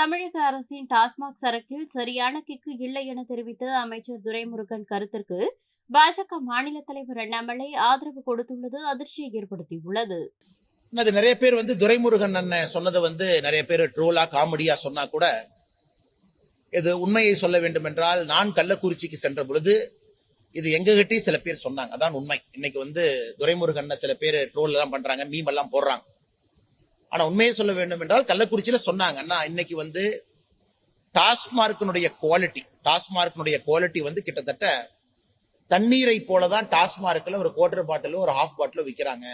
தமிழக அரசின் டாஸ்மாக் சரக்கில் சரியான கிக்கு இல்லை என தெரிவித்த அமைச்சர் துரைமுருகன் கருத்திற்கு பாஜக மாநில தலைவர் அண்ணாமலை ஆதரவு கொடுத்துள்ளது அதிர்ச்சியை ஏற்படுத்தியுள்ளது. அது நிறைய பேர் வந்து துரைமுருகன் அண்ணன் சொன்னதை வந்து நிறைய பேர் ட்ரோலா காமெடியா சொன்னா கூட இது உண்மையை சொல்ல வேண்டும் என்றால் நான் கள்ளக்குறிச்சிக்கு சென்ற பொழுது இது எங்ககிட்டயும் சில பேர் சொன்னாங்க. அதான் உண்மை. இன்னைக்கு வந்து துரைமுருகன் சில பேர் ட்ரோல் எல்லாம் பண்றாங்க மீம் எல்லாம் போடுறாங்க. ஆனா உண்மையை சொல்ல வேண்டும் என்றால் கள்ளக்குறிச்சியில சொன்னாங்க அண்ணா இன்னைக்கு வந்து டாஸ்மார்க்கினுடைய குவாலிட்டி டாஸ்மார்க்கினுடைய குவாலிட்டி வந்து கிட்டத்தட்ட தண்ணீரை போலதான் டாஸ்மார்க்கில் ஒரு குவார்டர் பாட்டிலோ ஒரு ஹாஃப் பாட்டிலோ விற்கிறாங்க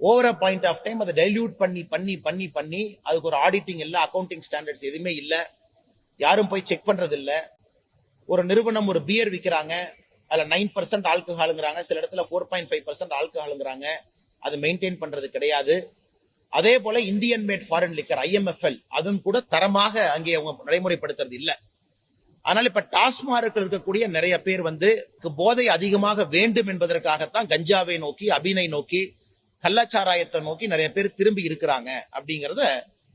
ஓவர் பாயிண்ட் ஆஃப் டைம் அதை டைல்யூட் பண்ணி பண்ணி பண்ணி பண்ணி அதுக்கு ஒரு ஆடிட்டிங் இல்லை அக்கௌண்டிங் ஸ்டாண்டர்ட்ஸ் எதுவுமே இல்லை. யாரும் போய் செக் பண்றது இல்லை ஒரு நிறுவனம் ஒரு பியர் விற்கிறாங்க அதில் நைன் பர்சன்ட் ஆல்கஹாலுங்கிறாங்க சில இடத்துல ஃபோர் பாயிண்ட் ஃபைவ் பர்சன்ட் ஆல்கஹாலுங்கிறாங்க அது மெயின்டைன் பண்றது கிடையாது. அதே போல Indian made foreign liquor IMFL அதுவும் கூட தரமாக அங்கே அவங்க நடைமுறைப்படுத்துறது இல்லை. ஆனால் இப்ப டாஸ்மார்க்கில் இருக்கக்கூடிய நிறைய பேர் வந்து போதை அதிகமாக வேண்டும் என்பதற்காகத்தான் கஞ்சாவை நோக்கி அபினை நோக்கி கள்ளச்சாராயத்தை நோக்கி நிறைய பேர் திரும்பி இருக்கிறாங்க அப்படிங்கிறத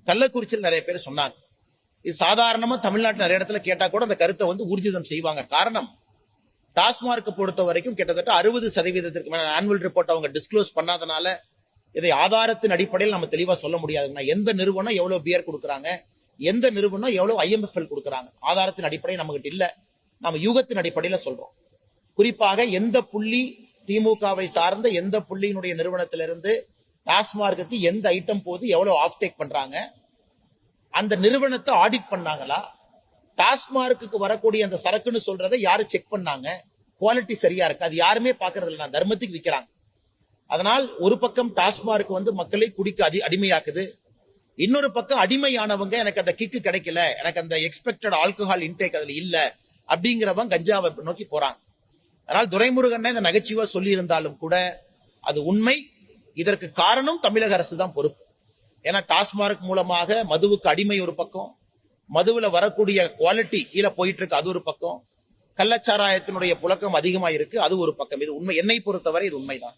கள்ளக்குறிச்சியில் நிறைய பேர் சொன்னாங்க. இது சாதாரணமா தமிழ்நாட்டு நிறைய இடத்துல கேட்டா கூட அந்த கருத்தை வந்து ஊர்ஜிதம் செய்வாங்க. காரணம் டாஸ்மார்க் பொறுத்த வரைக்கும் கிட்டத்தட்ட அறுபது சதவீதத்திற்கு மேல ஆனுவல் ரிப்போர்ட் அவங்க டிஸ்க்ளோஸ் பண்ணாதனால இதை ஆதாரத்தின் அடிப்படையில் நம்ம தெளிவா சொல்ல முடியாதுங்கன்னா எந்த நிறுவனம் எவ்வளவு பியர் கொடுக்குறாங்க? எந்த நிறுவனம் எவ்வளவு ஐஎம்எஃப்எல் கொடுக்குறாங்க? ஆதாரத்தின் அடிப்படையில் நம்மகிட்ட இல்ல. நம்ம யூகத்தின் அடிப்படையில சொல்றோம். குறிப்பாக எந்த புள்ளி திமுகவை சார்ந்த எந்த புள்ளியினுடைய நிறுவனத்திலிருந்து டாஸ்மார்க்கு எந்த ஐட்டம் போது எவ்வளவு ஆஃப் டேக் பண்றாங்க? அந்த நிறுவனத்தை ஆடிட் பண்ணாங்களா? டாஸ்மார்க்கு வரக்கூடிய அந்த சரக்குன்னு சொல்றதை யாரு செக் பண்ணாங்க? குவாலிட்டி சரியா இருக்கு? அது யாருமே பாக்குறது இல்லை தர்மத்துக்கு விற்கிறாங்க அதனால் ஒரு பக்கம் டாஸ்மார்க் வந்து மக்களை குடிக்க அடி அடிமையாக்குது. இன்னொரு பக்கம் அடிமையானவங்க எனக்கு அந்த கிக்கு கிடைக்கல. எனக்கு அந்த எக்ஸ்பெக்டட் ஆல்கஹால் இன்டேக் அதுல இல்ல அப்படிங்கிறவங்க கஞ்சாவை நோக்கி போறாங்க அதனால் துரைமுருகன் இந்த நகைச்சுவை சொல்லி இருந்தாலும் கூட அது உண்மை. இதற்கு காரணம் தமிழக அரசு தான் பொறுப்பு. ஏன்னா டாஸ்மார்க் மூலமாக மதுவுக்கு அடிமை ஒரு பக்கம். மதுவில் வரக்கூடிய குவாலிட்டி கீழே போயிட்டு இருக்கு அது ஒரு பக்கம். கள்ளச்சாராயத்தினுடைய புழக்கம் அதிகமாக இருக்கு அது ஒரு பக்கம். இது உண்மை. என்னை பொறுத்தவரை இது உண்மைதான்.